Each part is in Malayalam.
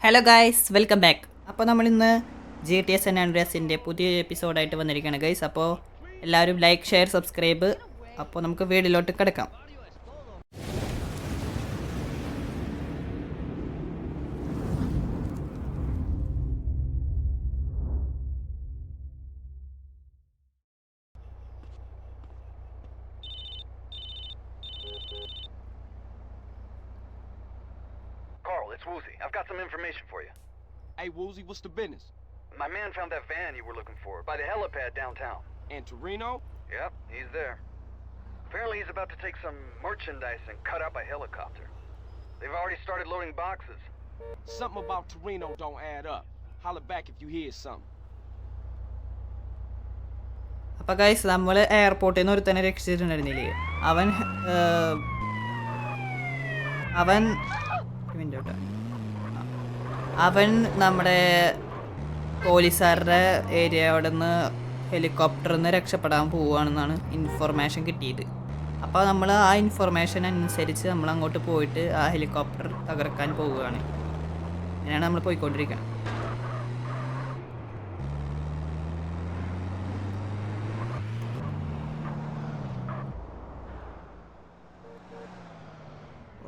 ഹലോ ഗൈസ് വെൽക്കം ബാക്ക് അപ്പോൾ നമ്മൾ ഇന്ന് ജി ടി എസ് എൻ ആൻഡ്രിയാസിന്റെ പുതിയ എപ്പിസോഡായിട്ട് വന്നിരിക്കുകയാണ് ഗൈസ് അപ്പോൾ എല്ലാവരും ലൈക്ക് ഷെയർ സബ്സ്ക്രൈബ് അപ്പോൾ നമുക്ക് വീഡിയോയിലോട്ട് കിടക്കാം. Hey, Woozy, what's the business? My man found that van you were looking for by the helipad downtown. In Torino? Yep, he's there. Apparently, he's about to take some merchandise and cut up a helicopter. They've already started loading boxes. Something about Torino don't add up. Holler back if you hear something. അപ്പോൾ ഗൈസ് നമ്മൾ എയർപോർട്ടിൽ നിന്ന് ഒരുത്തനെ രക്ഷിച്ചിട്ടുണ്ടായിരുന്നില്ലേ അവൻ ഏർ, അവൻ ഒരു minute കേട്ടോ. ആ. അവൻ നമ്മുടെ പോലീസുകാരുടെ ഏരിയ അവിടെ നിന്ന് ഹെലികോപ്റ്ററിൽ നിന്ന് രക്ഷപ്പെടാൻ പോവുകയാണെന്നാണ് ഇൻഫർമേഷൻ കിട്ടിയത്. അപ്പോൾ നമ്മൾ ആ ഇൻഫർമേഷൻ അനുസരിച്ച് നമ്മൾ അങ്ങോട്ട് പോയിട്ട് ആ ഹെലികോപ്റ്റർ തകർക്കാൻ പോവുകയാണ്. അങ്ങനെയാണ് നമ്മൾ പോയിക്കൊണ്ടിരിക്കുന്നത്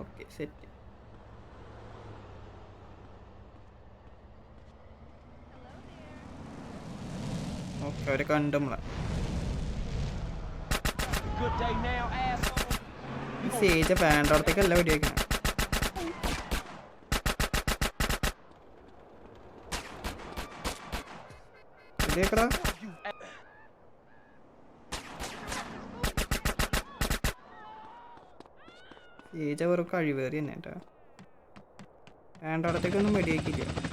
ഓക്കെ സെറ്റ് അവരെ കണ്ടു നമ്മളെ. വേണ്ടടത്തേക്കല്ല വെടിവെക്കണം. വെടിവെക്കടാ. വെറും കഴിവേറി തന്നെ കേട്ടോ വേണ്ടടത്തേക്കൊന്നും വെടിവെക്കില്ല.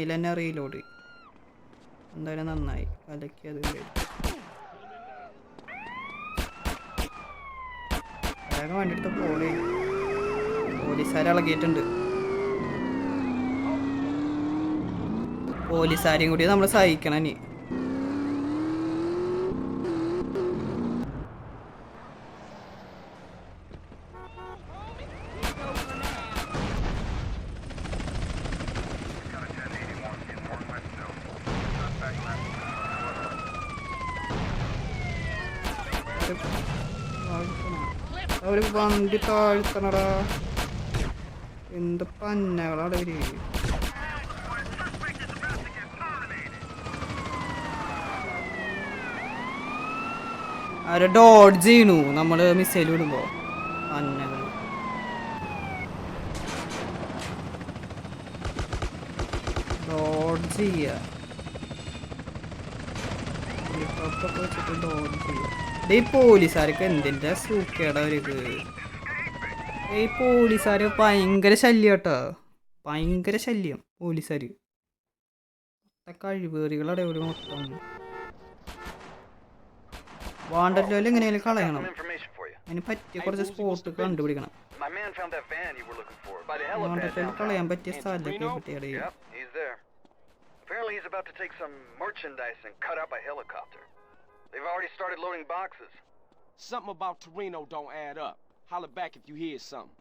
മുന്നിൽ തന്നെ റീലോഡ് എന്തായാലും നന്നായി. കലക്കി അത് വേഗം വണ്ടി പോളി പോളേ പോലീസുകാർ ഇളകിയിട്ടുണ്ട്. പോലീസുകാരെയും കൂടി നമ്മൾ സഹിക്കണം ഇനി അവർ വണ്ടി എന്ത് പന്നകളാടെ അവർ ഡോഡ്ജ് ചെയ്യണു. നമ്മൾ മിസൈൽ വിടുമ്പോ. പന്നകൾ ഡോഡ്ജ് ചെയ്യ. ഹെലികോപ്റ്റർ വെച്ചിട്ട് ഈ പോലീസുകാർക്ക് എന്തിന്റെ സൂക്കേടവർക്ക് ഈ പോലീസുകാർ ഭയങ്കര ശല്യം കേട്ടോ. ഭയങ്കര ശല്യം പോലീസുകാർ കഴിവേറികളുടെ ഒരു മൊത്തം. വേണ്ടല്ലോ എങ്ങനെയെങ്കിലും കളയണം. അതിന് പറ്റിയ കുറച്ച് സ്പോട്ട് കണ്ടുപിടിക്കണം. കളയാൻ പറ്റിയ സ്ഥലത്തൊക്കെ കിട്ടിയടയും Apparently he's about to take some merchandise and cut up a helicopter. They've already started loading boxes. something about Torino don't add up. Holler back if you hear something.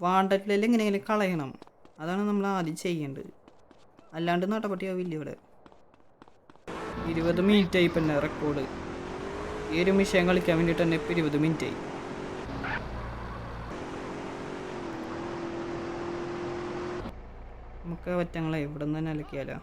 വാണ്ടറ്റിൽ എങ്ങനെയെങ്കിലും കളയണം അതാണ് നമ്മൾ ആദ്യം ചെയ്യേണ്ടത് അല്ലാണ്ട് നടപടിയാവില്ല ഇവിടെ ഇരുപത് മിനിറ്റ് ആയി പിന്നെ റെക്കോർഡ് ഈ ഒരു വിഷയം കളിക്കാൻ വേണ്ടിയിട്ട് തന്നെ ഇപ്പം ഇരുപത് മിനിറ്റ് ആയി നമുക്ക് പറ്റങ്ങളെ ഇവിടെ നിന്ന് തന്നെ അലക്കിയാലോ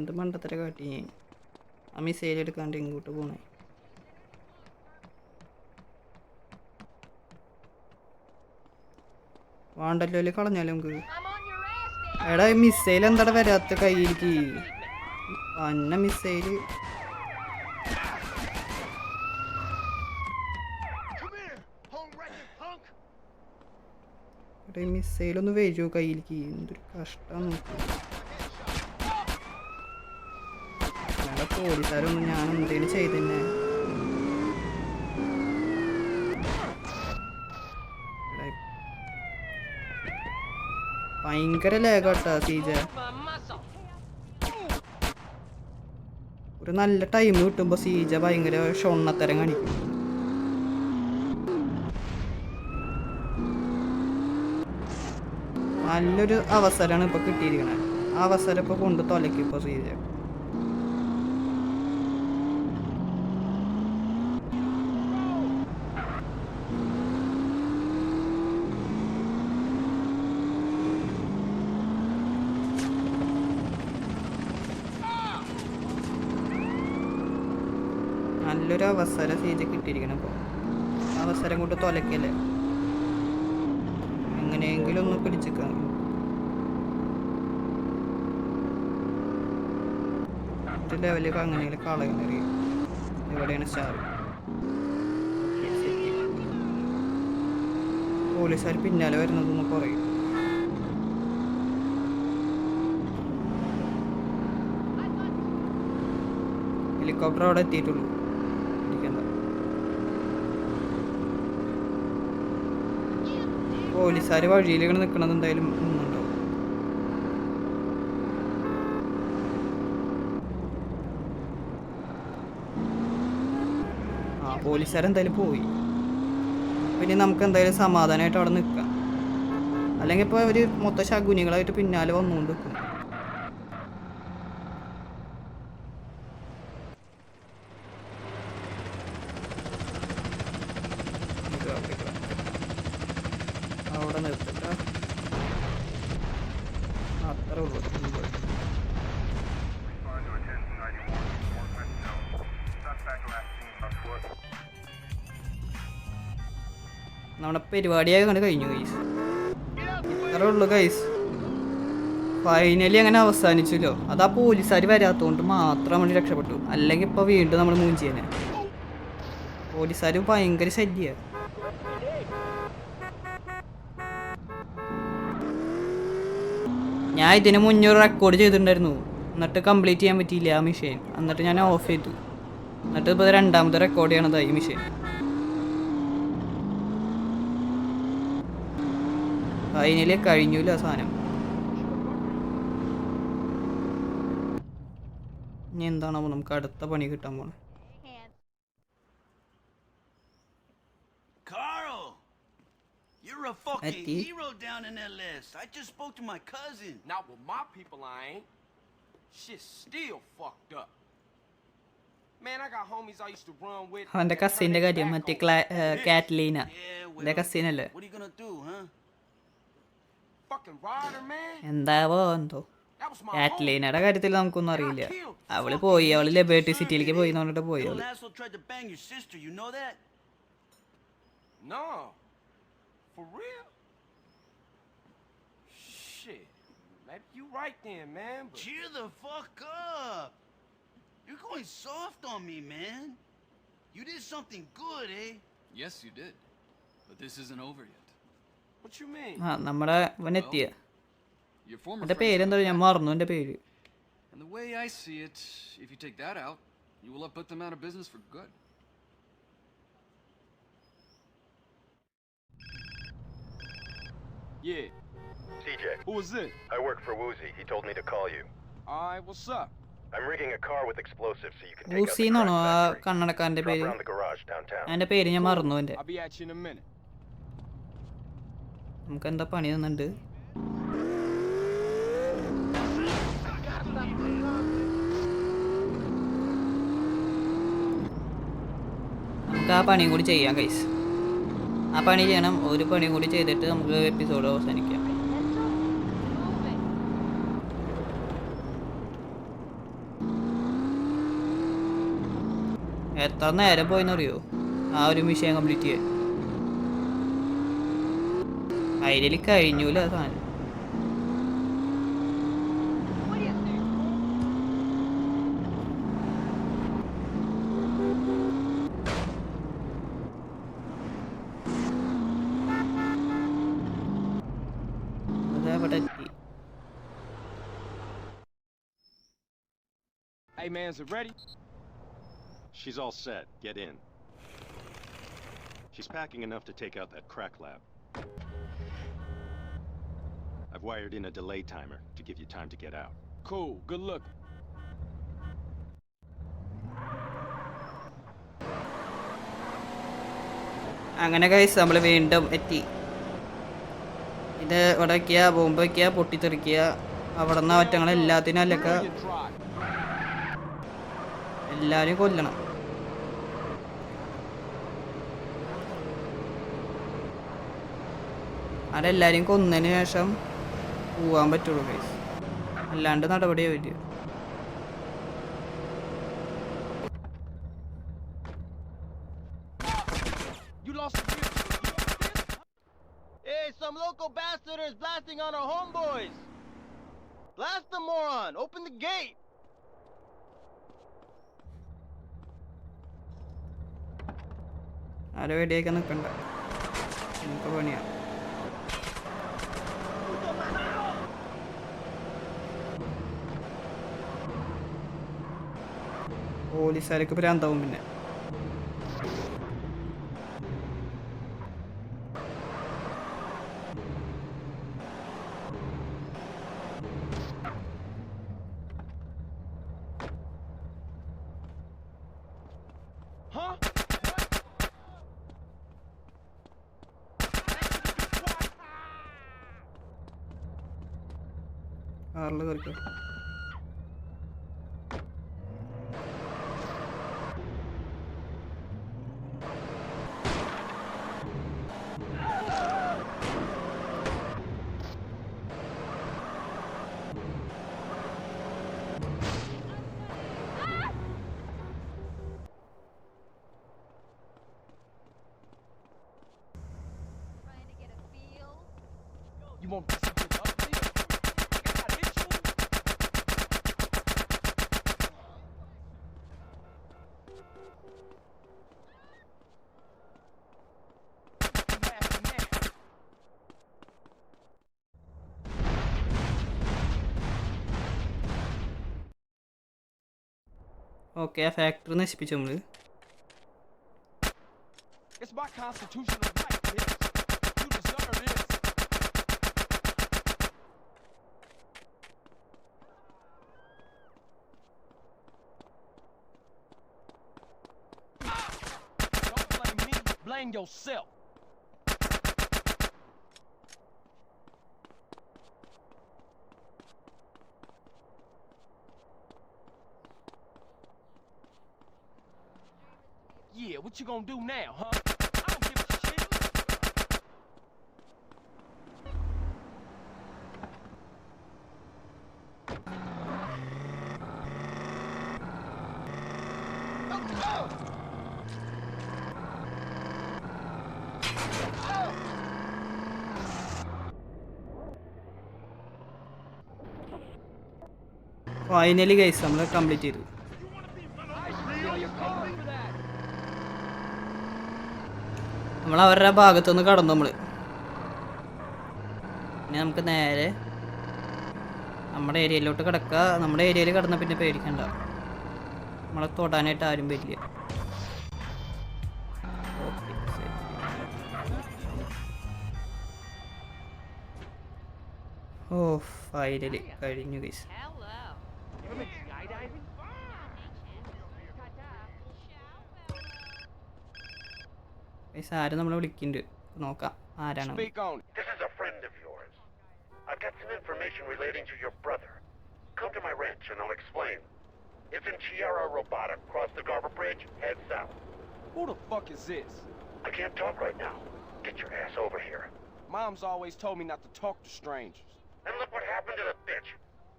എന്ത് മണ്ടത്തര കാട്ടി ആ മിസൈൽ എടുക്കാണ്ട് ഇങ്ങോട്ട് പോണേ. വാണ്ടല്ലോ കളഞ്ഞാലും നമുക്ക്? എടാ മിസൈൽ എന്താടാ വരാത്ത കയ്യിലേക്ക്? അന്ന മിസൈൽ മിസൈലൊന്ന് വരുമോ കയ്യിലേക്ക്. എന്തൊരു കഷ്ടം നോക്കി. പോലീസുകാരൊന്നും ഞാൻ എന്തേലും ചെയ്തന്നെ ഭയങ്കര ലേഖട്ടാ സീജ. ഒരു നല്ല ടൈം കിട്ടുമ്പോ സീജ ഭയങ്കര ഷൊണ്ണത്തരം കാണിക്കും. നല്ലൊരു അവസരമാണ് ഇപ്പൊ കിട്ടിയിരിക്കുന്നത് ആ അവസരം ഇപ്പൊ കൊണ്ട് തൊലക്കും ഇപ്പൊ സീജ നല്ലൊരു അവസരം സീജ കിട്ടിയിരിക്കണം അപ്പോൾ അവസരം കൊണ്ട് തൊലക്കല്ലേ എങ്ങനെയെങ്കിലും ഒന്ന് പിടിച്ചേക്കാം. ലെവലൊക്കെ അങ്ങനെയെങ്കിലും കളയുന്നറിയും എവിടെയാണ് സ്റ്റാർ പോലീസുകാർ പിന്നാലെ വരുന്നതൊന്ന് കുറയും ഹെലികോപ്റ്റർ അവിടെ എത്തിയിട്ടുള്ളൂ. പോലീസുകാർ ഇങ്ങനെ നിൽക്കണത് എന്തായാലും ഒന്നുണ്ടാവും ആ പോലീസുകാരെന്തായാലും പോയി. പിന്നെ നമുക്ക് എന്തായാലും സമാധാനമായിട്ട് അവിടെ നിൽക്കാം അല്ലെങ്കിൽ ഇപ്പോൾ അവർ മൊത്തം ശകുനികളായിട്ട് പിന്നാലെ വന്നുകൊണ്ട് നിൽക്കും അവിടെ നിർത്തിട്ട അത്രേ. നമ്മുടെ പരിപാടിയായി കണ്ട് കഴിഞ്ഞു ഗൈസ് ഇത്രേ ഉള്ളൂ ഗൈസ് ഫൈനലി അങ്ങനെ അവസാനിച്ചല്ലോ. അത് ആ പോലീസുകാർ വരാത്തതുകൊണ്ട് മാത്രം നമ്മൾ രക്ഷപ്പെട്ടു. അല്ലെങ്കിൽ ഇപ്പോൾ വീണ്ടും നമ്മൾ മൂഞ്ചിയനെ. പോലീസുകാർ ഭയങ്കര ശല്യ. ഞാൻ ഇതിന് മുന്നൂറ് റെക്കോർഡ് ചെയ്തിട്ടുണ്ടായിരുന്നു. എന്നിട്ട് കംപ്ലീറ്റ് ചെയ്യാൻ പറ്റിയില്ല ആ മിഷീൻ എന്നിട്ട് ഞാൻ ഓഫ് ചെയ്തു. എന്നിട്ട് ഇപ്പോൾ രണ്ടാമത്തെ റെക്കോർഡ് ചെയ്യണത് ഈ മിഷീൻ ഫൈനലി കഴിഞ്ഞില്ല സാധനം? ഇനി എന്താണോ നമുക്ക് അടുത്ത പണി കിട്ടാൻ പോണേ. Fucking Eddie? hero down in that list. I just spoke to my cousin. Not with my people, I ain't. Shit's still fucked up. Man, I got homies I used to run with. അവന്റെ കസിന്റെ കാര്യം മറ്റേ ക്ലാ. കാറ്റ്ലീന Yeah, എന്റെ കസിനല്ലേ What are you gonna do, huh? Fucking rider, man. എന്താവോ എന്തോ That was my homie. കാറ്റ്ലീനയുടെ കാര്യത്തിൽ നമുക്കൊന്നും അറിയില്ല അവൾ പോയി അവൾ ലെബേർട്ടി സിറ്റിയിലേക്ക് പോയി എന്ന് പറഞ്ഞിട്ട് പോയി അവൾ? No. For real? Maybe you right then, man. But Cheer the fuck up! You're going soft on me, man. You did something good, eh? Yes, you did. But this isn't over yet. what you mean? ആ നമ്മുടെ അവനെത്തിയ Your former എൻ്റെ friends പേരെന്താ are ഞാൻ back. മറന്നു എൻ്റെ പേര് And the way I see it, if you take that out, you will have put them out of business for good. Yeah. CJ, Who is this? I work for Woozy. He told me to call you. Alright, what's up? I'm rigging a car with explosives so you can take out Uzi the ആ factory. കണ്ണടക്കാരന്റെ Drop പേര് around the garage downtown. എന്റെ പേര് ഞാൻ മറന്നു എന്റെ I'll be at you in a minute. നമുക്ക് എന്താ പണി തന്നുണ്ട് നമുക്ക് ആ പണിയും കൂടി ചെയ്യാം കൈസ് ആ പണി ചെയ്യണം ഒരു പണിയും കൂടി ചെയ്തിട്ട് നമുക്ക് എപ്പിസോഡ് അവസാനിക്കാം എത്ര നേരം പോയെന്നറിയോ? ആ ഒരു മിഷൻ കംപ്ലീറ്റ് ചെയ്യാൻ. അതിൽ കഴിഞ്ഞൂല സാധനം Hey, man, is it ready? She's all set. Get in. She's packing enough to take out that crack lab. I've wired in a delay timer to give you time to get out. Cool. Good luck. അങ്ങനെ കൈസ് നമ്മൾ വീണ്ടും എത്തി ഇത് ഇവിടെ വയ്ക്കുക ബോംബ് വയ്ക്കുക പൊട്ടിത്തെറിക്കുക അവിടെ നിന്ന് ഒറ്റങ്ങളെല്ലാത്തിനും അല്ലൊക്കെ Brilliant try. എല്ലാവരും കൊല്ലണം അതെല്ലാവരും കൊന്നതിന് ശേഷം പോവാൻ പറ്റുള്ളൂ ഗൈസ് അല്ലാണ്ട് നടപടി വരിക local bastard is blasting on our homeboys! Blast the moron! Open the gate! ആരെ വെടിയൊക്കെ നിൽക്കണ്ട. നമുക്ക് പണിയാ. പോലീസുകാരൊക്കെ ഭ്രാന്താവും പിന്നെ. Huh? കാറിൽ കയറിക്കോ ഓക്കെ ആ ഫാക്ടറി നശിപ്പിച്ചു നമ്മൾ It's my constitutional me, yourself. Yeah, what you gonna do now, huh? Finally guys നമ്മൾ കംപ്ലീറ്റ് ചെയ്തു. നമ്മൾ അവരുടെ ഭാഗത്തുനിന്ന് കടന്നു നമ്മൾ പിന്നെ നമുക്ക് നേരെ നമ്മുടെ ഏരിയയിലോട്ട് കിടക്കുക. നമ്മുടെ ഏരിയയിൽ കിടന്ന പിന്നെ പേടിക്കണ്ട. നമ്മളെ തൊടാനായിട്ട് ആരും വരില്ല. ഓ ഫൈനലി കഴിഞ്ഞു ഗൈസ് ഗൈസ് ആരും നമ്മളെ വിളിക്കുന്നുണ്ട് നോക്കാം ആരാണ് Speak on it. This is a friend of yours. I've got some information relating to your brother. Come to my ranch and I'll explain. It's in Chiara Robotic. Cross the Garber Bridge, head south. Who the fuck is this? I can't talk right now. Get your ass over here. Mom's always told me not to talk to strangers. And look what happened to the bitch.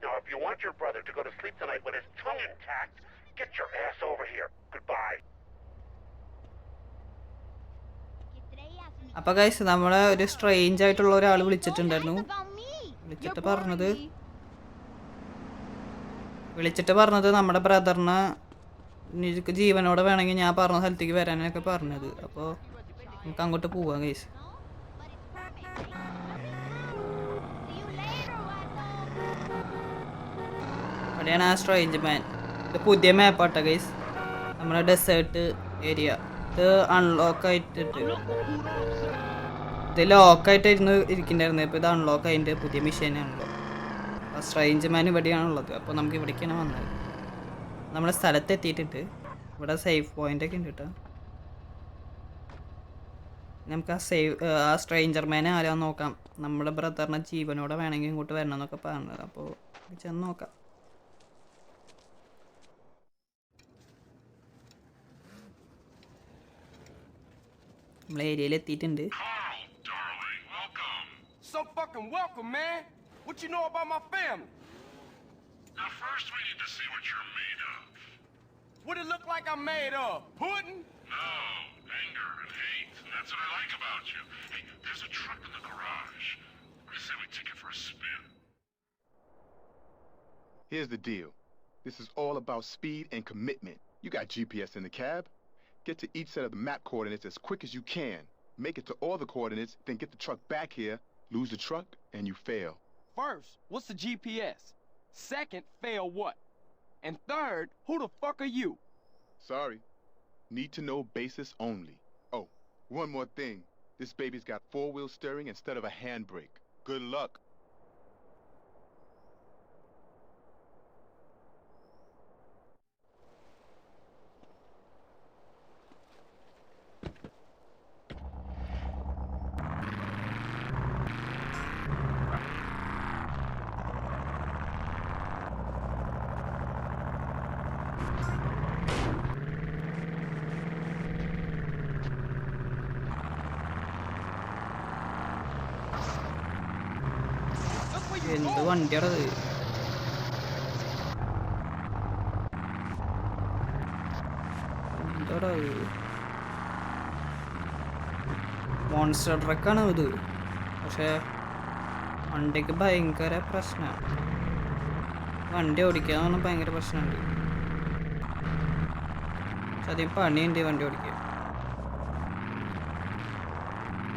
Now, if you want your brother to go to sleep tonight with his tongue intact, get your ass over here. Goodbye. അപ്പോൾ ഗൈസ് നമ്മളെ ഒരു സ്ട്രേഞ്ച് ആയിട്ടുള്ള ഒരാൾ വിളിച്ചിട്ടുണ്ടായിരുന്നു. വിളിച്ചിട്ട് പറഞ്ഞത്. വിളിച്ചിട്ട് പറഞ്ഞത് നമ്മുടെ ബ്രദറിനെ നിനക്ക് ജീവനോടെ വേണമെങ്കിൽ ഞാൻ പറഞ്ഞ സ്ഥലത്തേക്ക് വരാനൊക്കെ പറഞ്ഞത്. അപ്പോൾ നമുക്ക് അങ്ങോട്ട് പോവാം ഗൈസ് അവിടെയാണ് ആ സ്ട്രേഞ്ച് മാൻ ഇത് പുതിയ മാപ്പാട്ടോ ഗൈസ് നമ്മുടെ ഡെസേർട്ട് ഏരിയ ഇത് അൺലോക്ക് ആയിട്ടിട്ട്. ഇത് ലോക്കായിട്ടായിരുന്നു ഇരിക്കണ്ടായിരുന്നത് ഇപ്പോൾ ഇത് അൺലോക്ക് ആയിട്ട് പുതിയ മെഷീനാണല്ലോ ആ സ്ട്രേഞ്ച് മാൻ ഇവിടെയാണുള്ളത്. അപ്പോൾ നമുക്ക് ഇവിടേക്കാണ് വന്നത്. നമ്മുടെ സ്ഥലത്ത് എത്തിയിട്ടുണ്ട് ഇവിടെ സേഫ് പോയിന്റ് ഒക്കെ ഉണ്ട് കേട്ടോ. നമുക്ക് ആ സേവ് ആ സ്ട്രേഞ്ചർ മാനെ ആരാ നോക്കാം. നമ്മുടെ ബ്രദറിനെ ജീവനോടെ വേണമെങ്കിൽ ഇങ്ങോട്ട് വരണം എന്നൊക്കെ പറഞ്ഞത്. അപ്പോൾ ചെന്ന് നോക്കാം. നമ്മൾ ഏരിയയിൽ എത്തിയിട്ടുണ്ട് So fucking welcome, man. What you know about my family? Now, first we need to see what you're made of. What it look like I'm made of? Pudding? No, anger and hate. And that's what I like about you. Hey, there's a truck in the garage. I say we take it for a spin. Here's the deal. This is all about speed and commitment. You got GPS in the cab. Get to each set of the map coordinates as quick as you can. Make it to all the coordinates, then get the truck back here, lose the truck, and you fail. First, what's the GPS? Second, fail what? And third, who the fuck are you? Sorry. Need to know basis only. Oh, one more thing. This baby's got four-wheel steering instead of a handbrake. Good luck. എന്ത്. വണ്ടിയാണത് എന്താടാ മോൺസ്റ്റർ ട്രക്കാണ് ഇത്? പക്ഷേ വണ്ടിക്ക് ഭയങ്കര പ്രശ്നമാണ് വണ്ടി ഓടിക്കാൻ ഭയങ്കര പ്രശ്നമുണ്ട് പക്ഷെ അതിന് പണിയുണ്ട് വണ്ടി ഓടിക്കാൻ.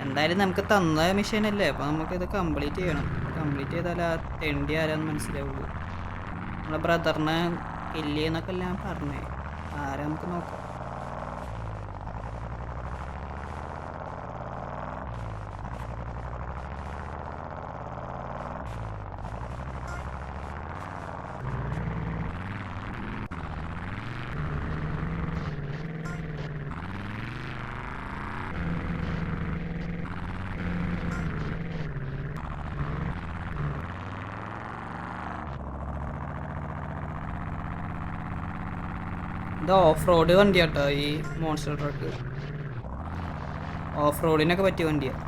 എന്തായാലും നമുക്ക് തന്ന മെഷീൻ അല്ലേ? അപ്പോൾ നമുക്കിത് കംപ്ലീറ്റ് ചെയ്യണം. കംപ്ലീറ്റ് ചെയ്താൽ ആ തെണ്ടി ആരാന്ന് മനസ്സിലാവുള്ളൂ. നമ്മളെ ബ്രദറിനെ ഇല്ലേന്നൊക്കെ ഞാൻ പറഞ്ഞേ. ആരാ നമുക്ക് നോക്കാം. ഇത് ഓഫ് റോഡ് വണ്ടിയാട്ടോ ഈ മോൺസ്റ്റർ ട്രക്ക് ഓഫ് റോഡിനൊക്കെ പറ്റിയ വണ്ടിയാണ്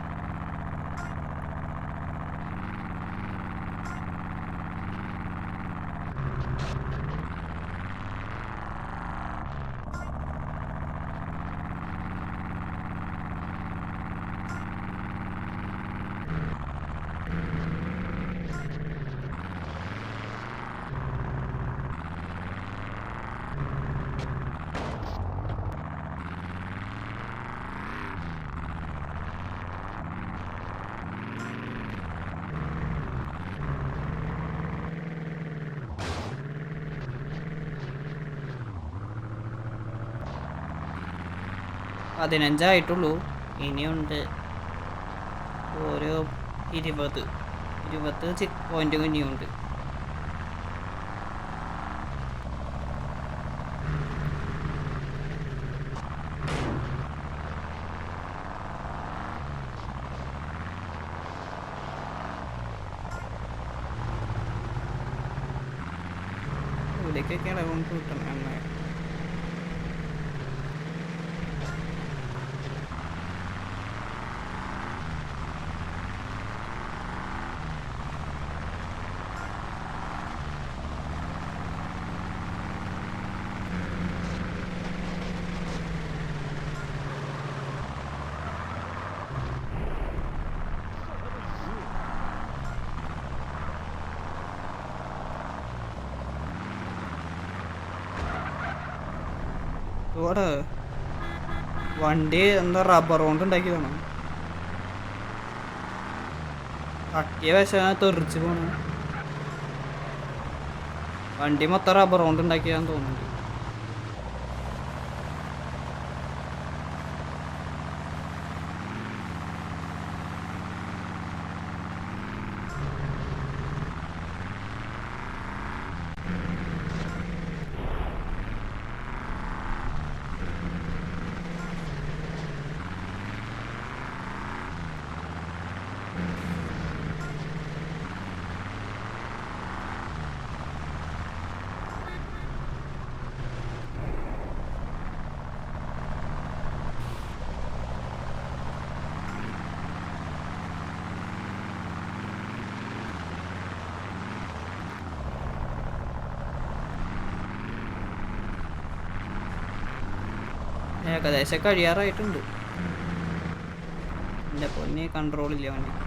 പതിനഞ്ചായിട്ടുള്ളൂ. ഇനിയുണ്ട് ഓരോ ഇരുപത്. ഇരുപത് ചെക്ക് പോയിന്റും ഇനിയുണ്ട്. ഇവിടേക്കൊക്കെയാണ് നമുക്ക് കിട്ടണം എണ്ണ വണ്ടി എന്താ റബ്ബർ കൊണ്ട് ഉണ്ടാക്കിയതാണ് തട്ടിയ വശ തെറിച്ച് പോണു. വണ്ടി മൊത്തം റബ്ബർ കൊണ്ട് ഉണ്ടാക്കിയാന്ന് തോന്നുന്നുണ്ട് ഏകദേശം കഴിയാറായിട്ടുണ്ട്. എന്റെ പൊന്നെ കൺട്രോളില്ല വണ്ടി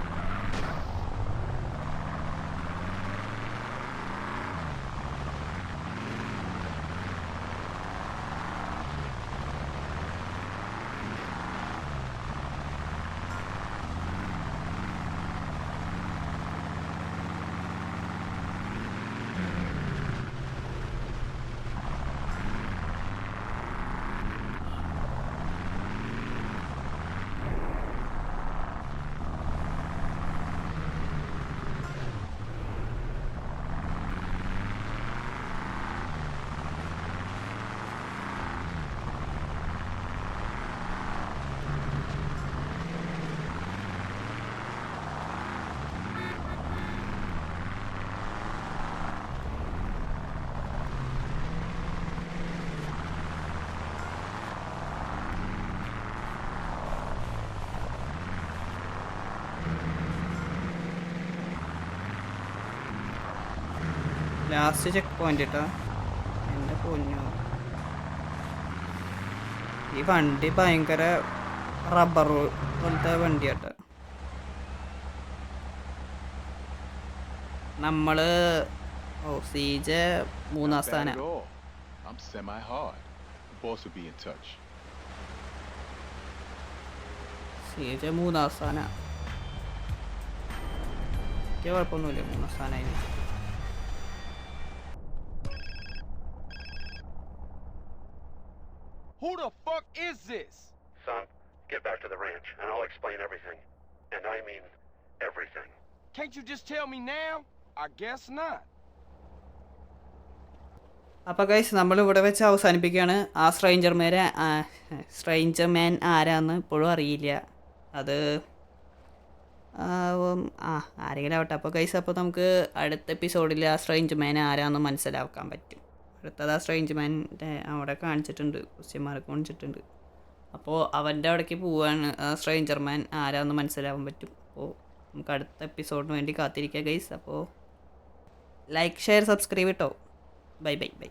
ലാസ്റ്റ് ചെക്ക് പോയിന്റ് കേട്ടോ എന്റെ പൊന്നോ. ഈ വണ്ടി ഭയങ്കര റബ്ബർ പോലത്തെ വണ്ടി കേട്ടോ നമ്മൾ ഓ സീജ മൂന്നാം സ്ഥാനം. സീജ മൂന്നാം സ്ഥാനം. കുഴപ്പമൊന്നുമില്ല മൂന്നാം സ്ഥാനമായി Who the fuck is this? Son, get back to the ranch, and I'll explain everything. And I mean everything. Can't you just tell me now? I guess not. അപ്പോൾ ഗൈസ് നമ്മൾ ഇവിടെ വെച്ച് അവസാനിപ്പിക്കുകയാണ് ആ സ്ട്രേഞ്ചർമാരെ സ്ട്രേഞ്ചർ മാൻ ആരാന്ന് ഇപ്പോഴും അറിയില്ല അത് ആ, ആരെങ്കിലും ആവട്ടെ അപ്പോൾ ഗൈസ് അപ്പോൾ നമുക്ക് അടുത്ത എപ്പിസോഡിൽ ആ സ്ട്രേഞ്ച് മാൻ ആരാന്ന് മനസ്സിലാക്കാൻ പറ്റും അടുത്തത് ആ സ്ട്രേഞ്ച് മാന്റെ അവിടെ കാണിച്ചിട്ടുണ്ട് ക്വസ്റ്റ്യൻ മാർക്ക് കാണിച്ചിട്ടുണ്ട്. അപ്പോൾ അവന്റെ അവിടേക്ക് പോവാണ് ആ സ്ട്രേഞ്ചർ മാൻ ആരാന്ന് മനസ്സിലാവാൻ പറ്റും. അപ്പോൾ നമുക്ക് അടുത്ത എപ്പിസോഡിന് വേണ്ടി കാത്തിരിക്കുക ഗൈസ് അപ്പോൾ ലൈക്ക് ഷെയർ സബ്സ്ക്രൈബ് കേട്ടോ ബൈ ബൈ ബൈ